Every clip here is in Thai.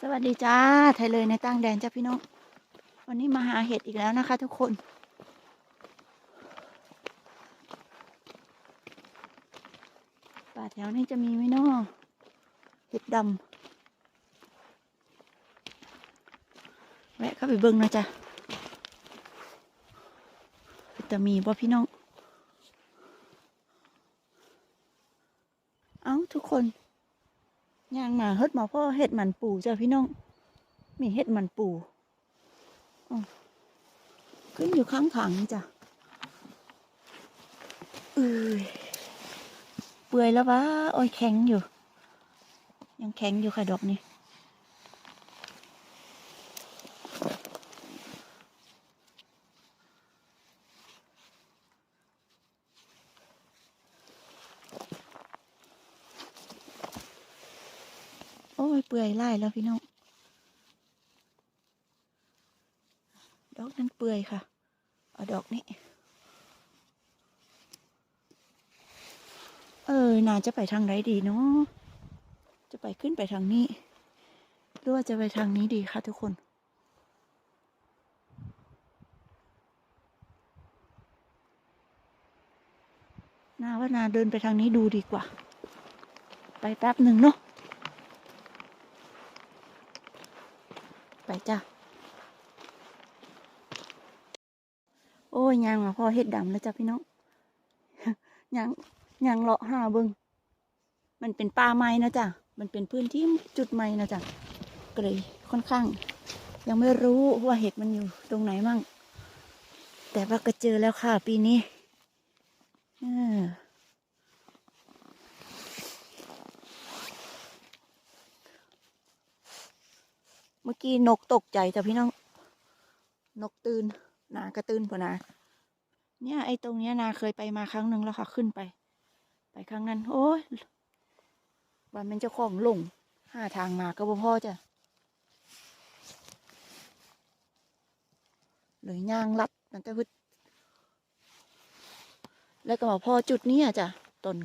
สวัสดีจ้า ไทยเลยในต่างแดนจ้าพี่น้อง วันนี้มาหาเห็ดอีกแล้วนะคะทุกคน ป่าแถวนี้จะมีไหมเนาะเห็ดดำแวะเข้าไปเบิ่งหนะจ๊ะจะมีบ่พี่น้อง เอ้าทุกคนย่าง มาเฮ็ดมาพ่อเห็ดหมันปูจ้ะพี่น้อง มีเห็ดหมันปูขึ้นอยู่ข้างถังจ้ะเอ้ยเปื่อยแล้ววะโอ้ยแข็งอยู่ ยังแข็งอยู่ค่ะดอกนี้ ปื่อยไล่แล้วพี่น้อง ดอกนั้นเปื่อยค่ะ เอาดอกนี้ เออ นาจะไปทางไหนดีเนาะ จะไปขึ้นไปทางนี้หรือว่าจะไปทางนี้ดีคะทุกคนนาว่านาเดินไปทางนี้ดูดีกว่า ไปแป๊บหนึ่งเนาะ ไปจ้ะ โอ้ยยางมาพอเห็ดดำแล้วจ้ะพี่น้องยางยางเลาะหาเบิงมันเป็นป่าไม้นะจ๊ะมันเป็นพื้นที่จุดไม้นะจ๊ะก็เลยค่อนข้าง ยังไม่รู้ว่าเห็ดมันอยู่ตรงไหนมั่ง แต่ว่าก็เจอแล้วค่ะปีนี้ เออ เมื่อกี้นกตกใจจ้ะพี่น้อง นกตื่นนากระตื่นพอนาเนี่ยไอ้ตรงเนี้ยนาเคยไปมาครั้งหนึ่งแล้วค่ะขึ้นไป ไปครั้งนั้น โอ้ยวันมันเจ้าของหลงหาทางมาก็บ่พอจ้ะเลยย่างลัดมันจะพึดแล้วก็มาพ่อจุดนี้ยจ้ะตน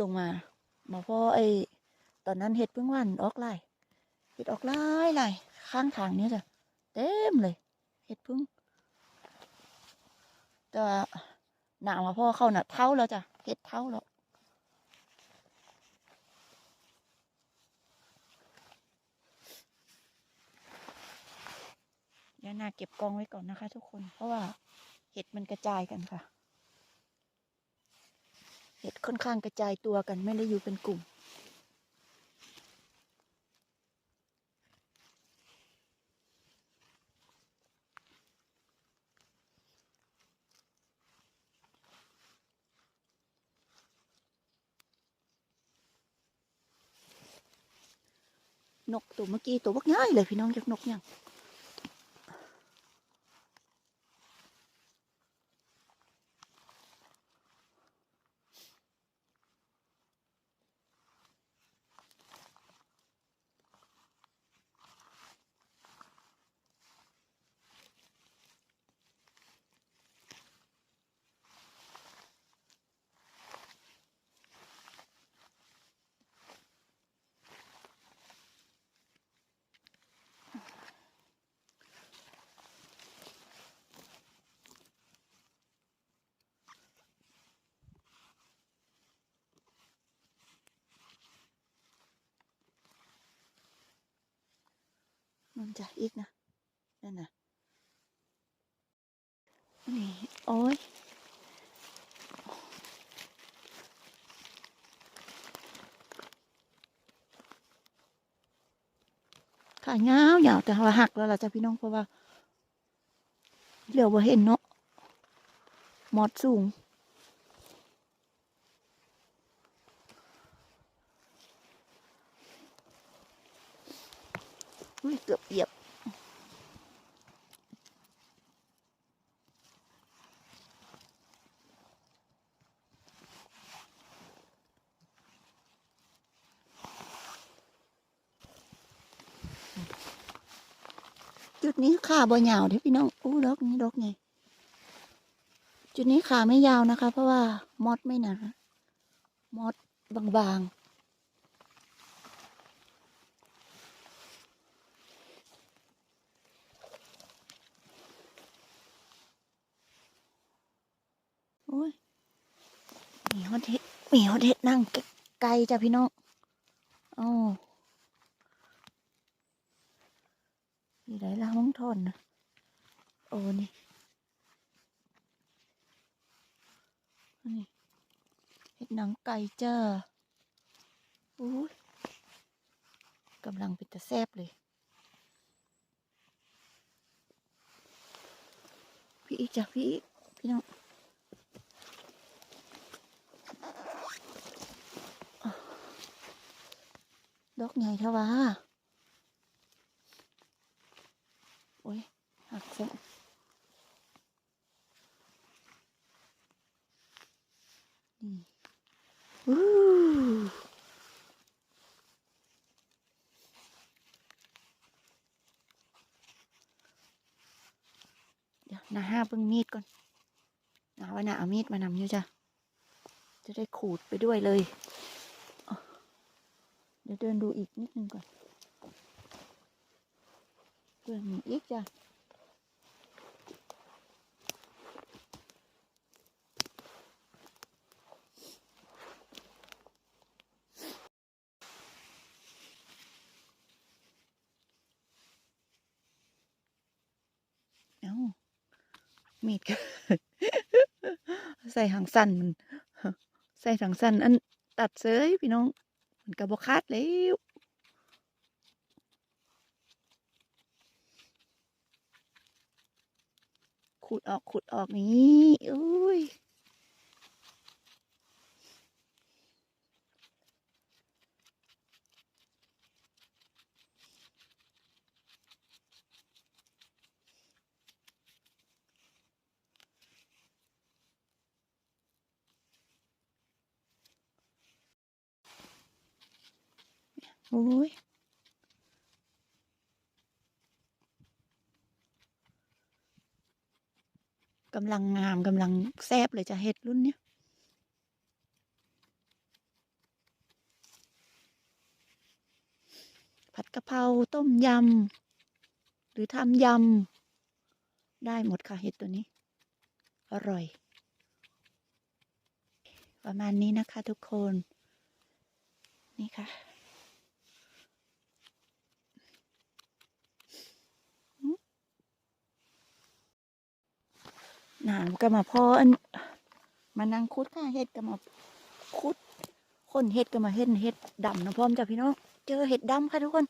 ลงมามาพ่อไอ้ตอนนั้นเห็ดเพิ่งวันออกไล่ เห็ดออกไล่ไล่ข้างทางเนี้จ้ะเต็มเลยเห็ดพึ่งแต่ว่าหนามาพ่อเข้าน่ะเท่าแล้วจ้ะเห็ดเท่าแล้วเดี๋ยวนาเก็บกองไว้ก่อนนะคะ ทุกคน เพราะว่าเห็ดมันกระจายกันค่ะ เห็ดค่อนข้างกระจายตัวกันไม่ได้อยู่เป็นกลุ่ม นกตัวเมื่อกี้ตัวบักง่ายเลยพี่น้องจากนกยัง มันจะอีกนะนั่นน่ะนี่โอ้ยขายงาวยาวแต่ว่าหักแล้วล่ะจ้ะพี่น้องเพราะว่าเหลียวบ่เห็นเนาะมอดสูง จุดนี้ขาบ่ยาวเด้พี่น้องอู้ดอกนี้ดอกไงจุดนี้ขาไม่ยาวนะคะ เพราะว่ามอดไม่หนามอดบางๆโอ้ยมีฮอตเทมีฮอตเทนั่งไกลจ้ะพี่น้องอ๋อ ยู่ไหนละห้องทนนะโอ้นี่นี่เห็ดหนังไก่เจ้าอุ้กำลังเป็นตะแซบเลย พี่อีกจ้ะพี่พี่น้องดอกใหญ่เท่าวะ โอ้ยหักซะนี่อู้เดี๋ยวนาห้าเบิ่งมีดก่อนนาว่านาเอามีดมานำอยู่จ้ะจะได้ขูดไปด้วยเลย เดี๋ยวเดินดูอีกนิดนึงก่อน เพื่อมีอีกจ้ะเอ้ามีดก็ใส่หางสั้นมัน ใส่หางสั้นอันตัดเสยพี่น้อง มันกระบอกคาดแล้ว ขูดออกขูดออกนี่อุ้ยโอ้ย กำลังงามกำลังแซบเลยจะเห็ดรุ่นเนี้ยผัดกะเพราต้มยำ หรือทำยำ ได้หมดค่ะเห็ดตัวนี้ อร่อย ประมาณนี้นะคะทุกคน นี่ค่ะ หนาม ก็มาพ่ออันมานั่งคุดค่ะเห็ดก็มาคุดคนเห็ดก็มาเห็ดเห็ดดำนะพร้อมจ้ะพี่น้องเจอเห็ดดำค่ะทุกคน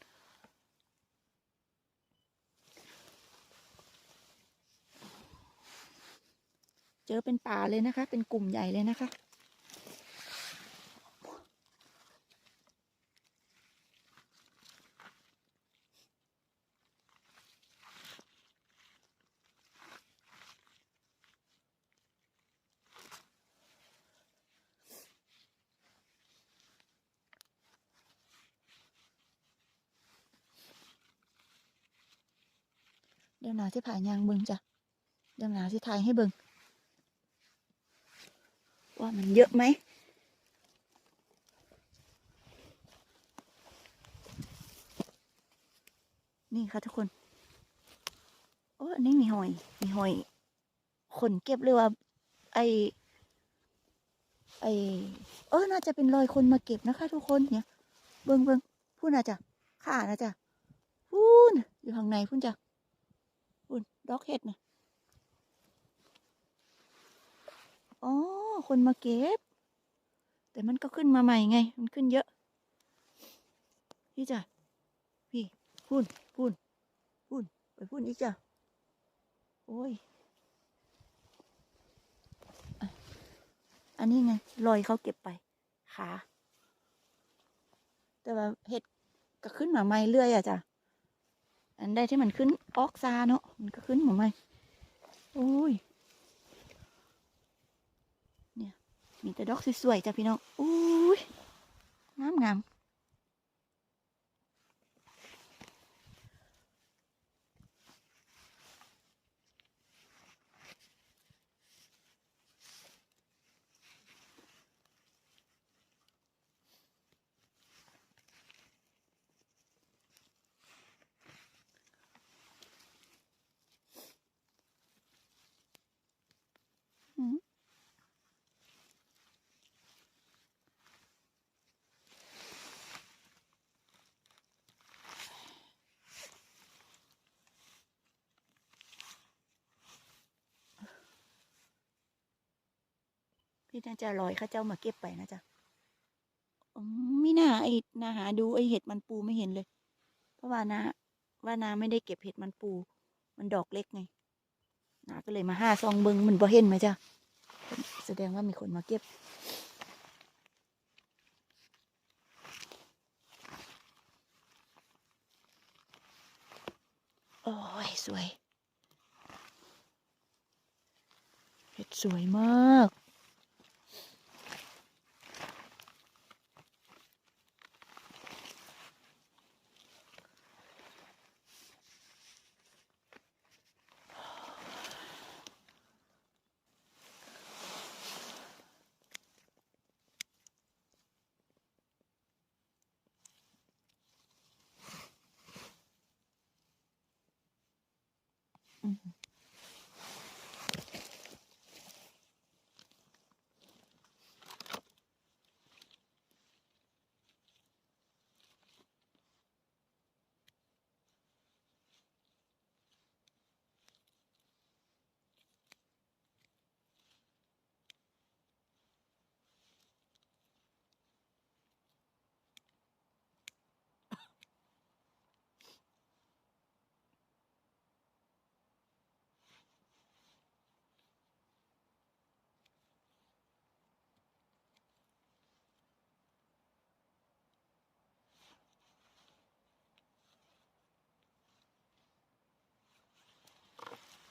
เจอเป็นป่าเลยนะคะ เป็นกลุ่มใหญ่เลยนะคะ ดี๋ยวหนาที่ผ่ายยางเบิงจ้ะเดี๋ยวหนาที่ถ่ายให้เบิงว่ามันเยอะไหมนี่ค่ะทุกคน โอ้อันนี้มีหอย มีหอย คนเก็บเลยว่า ไอไอเออ น่าจะเป็นรอยคนมาเก็บนะคะ ทุกคนเนี่ย เบิงเบิงพูดนะจ้ะข่านะจ้ะพูนอยู่ข้างในพูนจ้ะ ดอกเห็ดนะอ๋อ คนมาเก็บ แต่มันก็ขึ้นมาใหม่ไง มันขึ้นเยอะ พี่จ้ะ พี่ พูนพูนพูนไปพูนอีกจ้ะ โอ้ย อันนี้ไง ลอยเขาเก็บไป ขา แต่ว่าเห็ดก็ขึ้นมาใหม่เรื่อยอะจ้ะ อันใดที่มันขึ้นออกซาเนาะมันก็ขึ้นมาใหม่โอ้ยเนี่ยมีแต่ดอกสวยๆจ้ะพี่น้องอุ้ยงามงาม ที่น่าจะลอยข้าเจ้ามาเก็บไปนะจ๊ะไม่น่าไอ้นาหาดูไอ้เห็ดมันปูไม่เห็นเลย เพราะว่านาว่านาไม่ได้เก็บเห็ดมันปู มันดอกเล็กไงนาก็เลยมาห้าซองเบิงมันบ่เห็นไหมจ๊ะแสดงว่ามีคนมาเก็บโอ้ย สวย เห็ดสวยมาก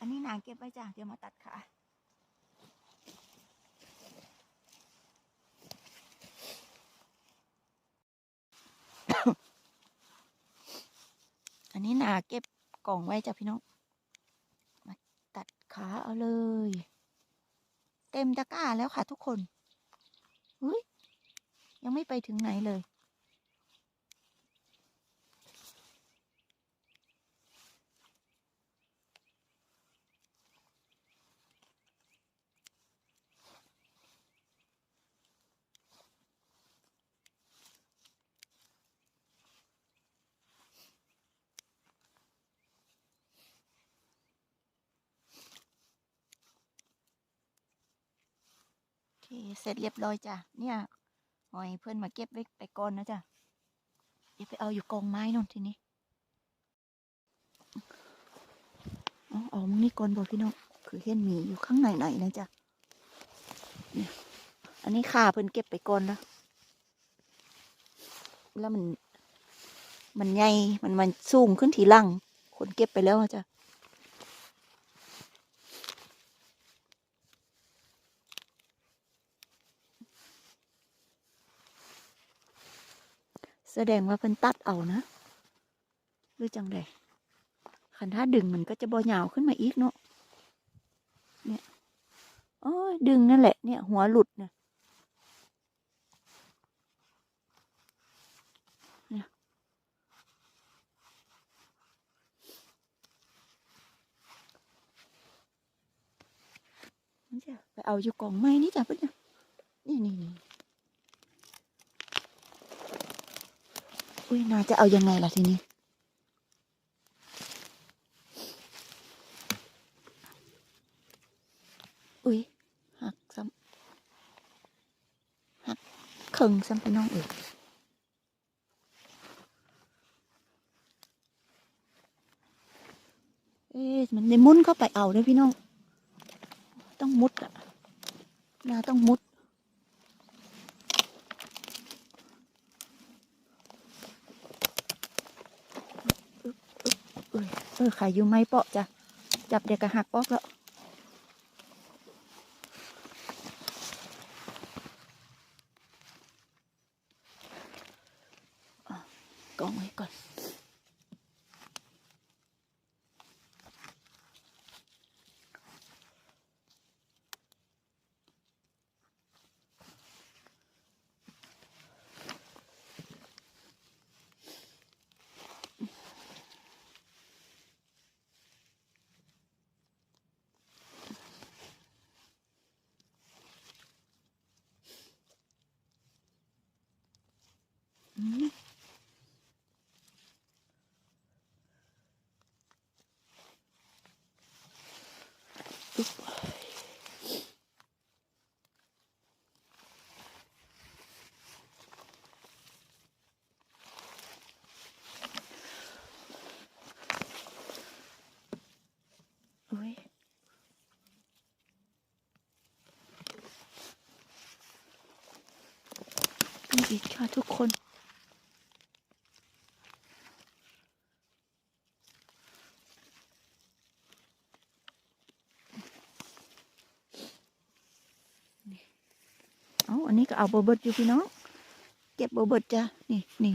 นนี้นางเก็บไว้จ้ะเดี๋ยวมาตัดขาอันนี้นาเก็บกล่องไว้จ้ะพี่น้อง มาตัดขาเอาเลย เต็มตะกร้าแล้วค่ะทุกคน เฮ้ย ยังไม่ไปถึงไหนเลย เสร็จเรียบร้อยจ้ะเนี่ยหอยเพื่อนมาเก็บไว้ไปก่อนนะจ้ะเดี๋ยวไปเอาอยู่กองไม้นู่นทีนี้เอาเอมึงนี่ก่อนบอกพี่น้องคือเห็นหมีอยู่ข้างในไหนนะจ๊ะเนี่ยอันนี้ขาเพิ่อนเก็บไปก่อนแล้วแล้วมัน มันใหญ่มันมันสูงขึ้นทีหลังคนเก็บไปแล้วอะจ้ะ แสดงว่าเพิ่นตัดเอานะหรือจังไดคันถ้าดึงมันก็จะบ่ยาวขึ้นมาอีกเนาะเนี่ยโอ้ยดึงนั่นแหละเนี่ย หัวหลุดเนี่ยเนี่ยมันจะไปเอาอยู่กล่องไม้นี่จ้ะเพิ่นเนี่ยนี่นี่นี่ อุ้ยนาจะเอายังไงล่ะทีนี้ อุ้ยหักซ้ำหักเข่งซ้ำพี่น้องเอกเอ๊ะมันได้มุดเข้าไปเอาด้วยพี่น้องมุดอะนาต้องมุด เอ้ ยเออขายอยู่ไม่เปาะจ้ะ จับเด็กกระหักออกแล้วกองไว้ก่อน อืม อีกค่ะทุกคน เอาอันนี้ก็เอาโบเบิร์ตอยู่พี่น้อง เก็บโบเบิร์ตจ้ะ นี่นี่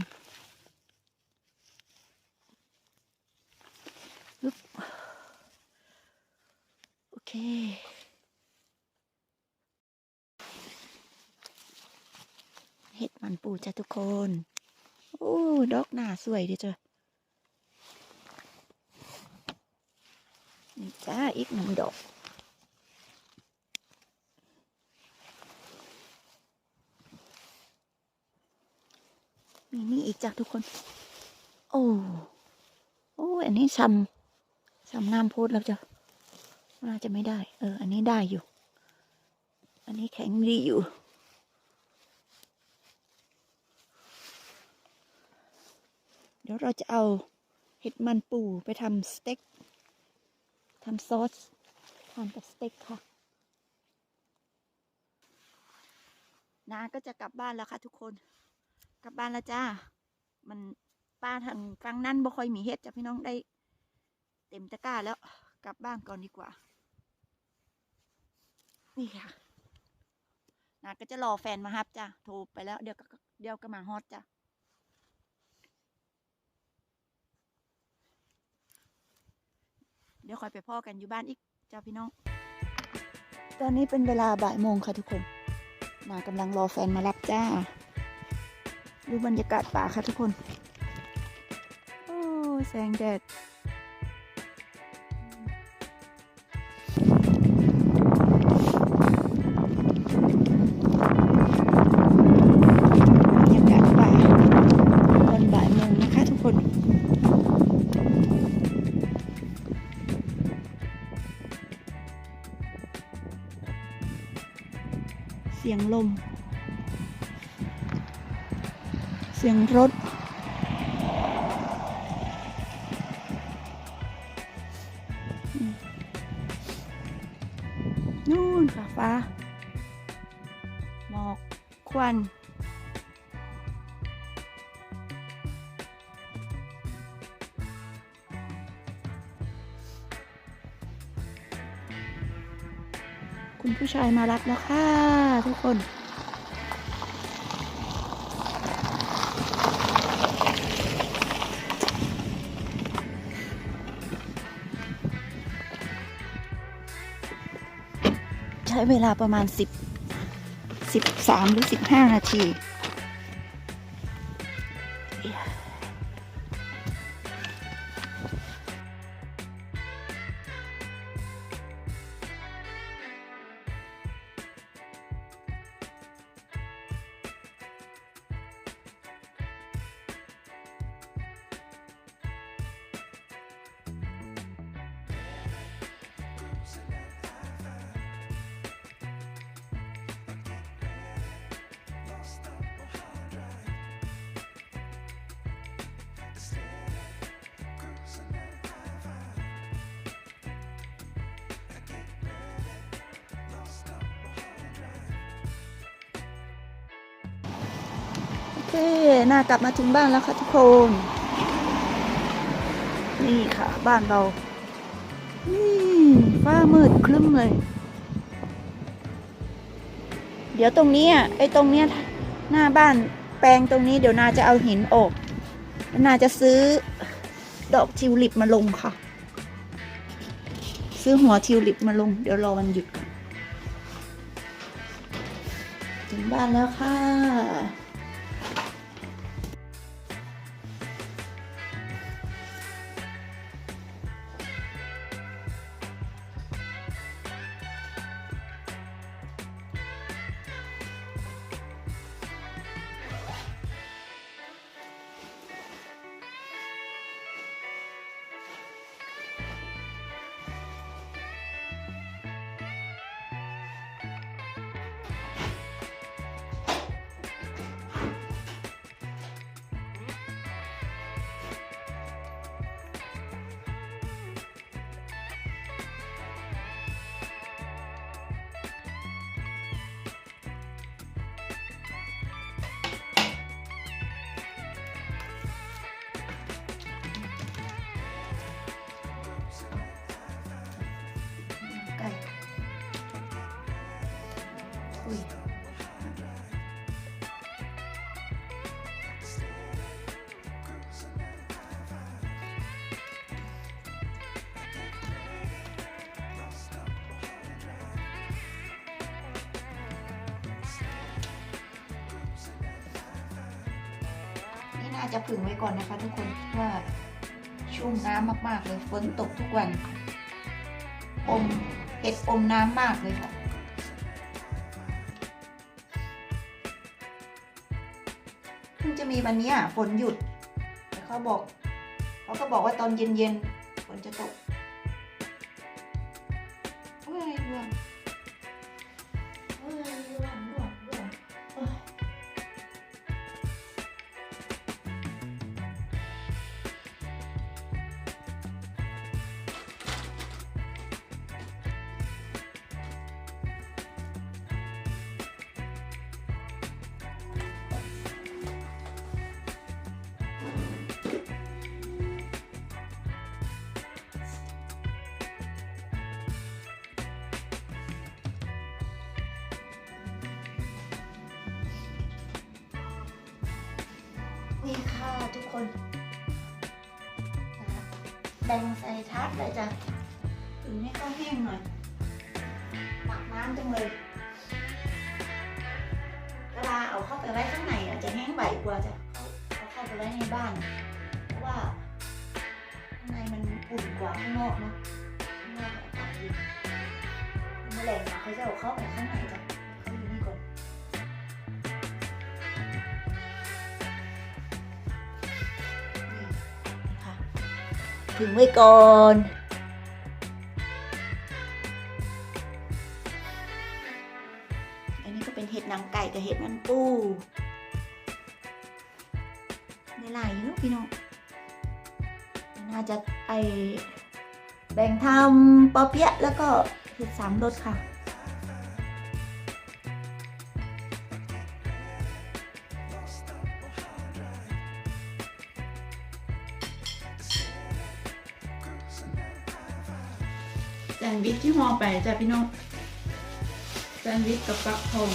อึ๊บโอเค เห็ดมันปู จ้ะทุกคน โอ้ดอกหน้าสวยดีจ้ะนี่จ้าอีกหนึ่งดอกมีนี่อีกจ้ะทุกคน โอ้โอ้อันนี้ซ้ำซ้ำน้ำโพดแล้วจ้ะน่าจะไม่ได้ เออ อันนี้ได้อยู่ อันนี้แข็งดีอยู่ ดี๋ยวเราจะเอาเห็ดมันปูไปทำสเต็กทำซอสทานกับสเต็กค่ะนาก็จะกลับบ้านแล้วค่ะทุกคน กลับบ้านแล้วจ้า มันป้าทางฟังนั่นบ่ค่อยมีเห็ดจ้ะพี่น้องได้ เต็มตะกร้าแล้ว กลับบ้านก่อนดีกว่า นี่ค่ะนาก็จะรอแฟนมาฮับจ้ะโทรไปแล้ว เดี๋ยวก็เดี๋ยวก็มาฮอตจ้ะ ดี๋ยวคอยไปพ่อกันอยู่บ้านอีกเจ้าพี่น้อง ตอนนี้เป็นเวลาบ่ายโมงค่ะทุกคนนากำลังรอแฟนมารับจ้า ดูบรรยากาศป่าค่ะทุกคน โอ้แสงแดด เสียงลม เสียงรถ นู่นค่ะฟ้า หมอก ควันายมารับแล้วค่ะทุกคนใช้เวลาประมาณสิบสิบสามหรือสิบห้านาที เคน่ากลับมาถึงบ้านแล้วค่ะทุกคน นี่ค่ะ บ้านเรา นี่ฟ้ามืดครึ้มเลย เดี๋ยวตรงนี้อะไอ้ตรงเนี้ยหน้าบ้านแปลงตรงนี้เดี๋ยวนาจะเอาหินออกแล้วนาจะซื้อดอกทิวลิปมาลงค่ะ ซื้อหัวทิวลิปมาลง เดี๋ยวรอวันหยุดก่อนถึงบ้านแล้วค่ะ อาจะผึ่งไว้ก่อนนะคะทุกคนว่าชุ่มน้ำมากๆเลยฝนตกทุกวัน อมเห็ดอมน้ำมากเลยค่ะเพิ่งจะมีวันนี้ฝนหยุดแต่เขาบอก เขาก็บอกว่าตอนเย็นๆ นี่ค่ะทุกคนแบ่งใส่ทับเลยจ้ะถึงให้เขาแห้งหน่อยตักน้ำจังเลยเวลาเอาเข้าไปไว้ข้างในอาจจะแห้งไหวกว่าจะเอาเข้าไปไว้ในบ้าน เพราะว่าข้างในมันอุ่นกว่าข้างนอกเนาะข้างนอกอากาศเย็นแมลงมาเขาจะเอาเข้าไปข้างในจ้ะ ถึงไว้ก่อน อันนี้ก็เป็นเห็ดนางไก่กับเห็ดมันปูในหลายอยู่เนอะพี่น้องน่าจะไอแบ่งทำปอเปี๊ยะแล้วก็เห็ดสามรสค่ะ นด์วิชที่ห่อไปจ้ะพี่น้องแซนด์วิชกับฟักทอง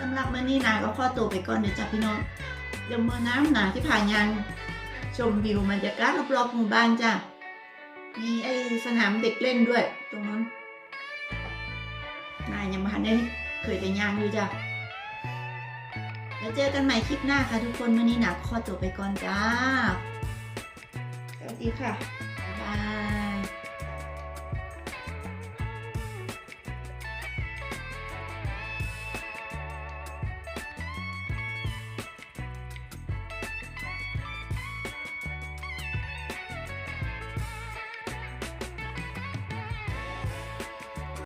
สำหรับมื้อนี้นาก็ขอตัวไปก่อนเดี๋ยวจ้ะพี่น้องเดี๋ยวมื่อน้ำหนาที่ผ่านยังชมวิวบรรยากาศรอบๆหมู่บ้านจ้ะมีไอสนามเด็กเล่นด้วย ตรงนั้นนายยังมาได้เคยไปย่างอยู่จ้ะแล้วเจอกันใหม่คลิปหน้าค่ะทุกคนวันนี้หนักขอตัวไปก่อนจ้า สวัสดีค่ะ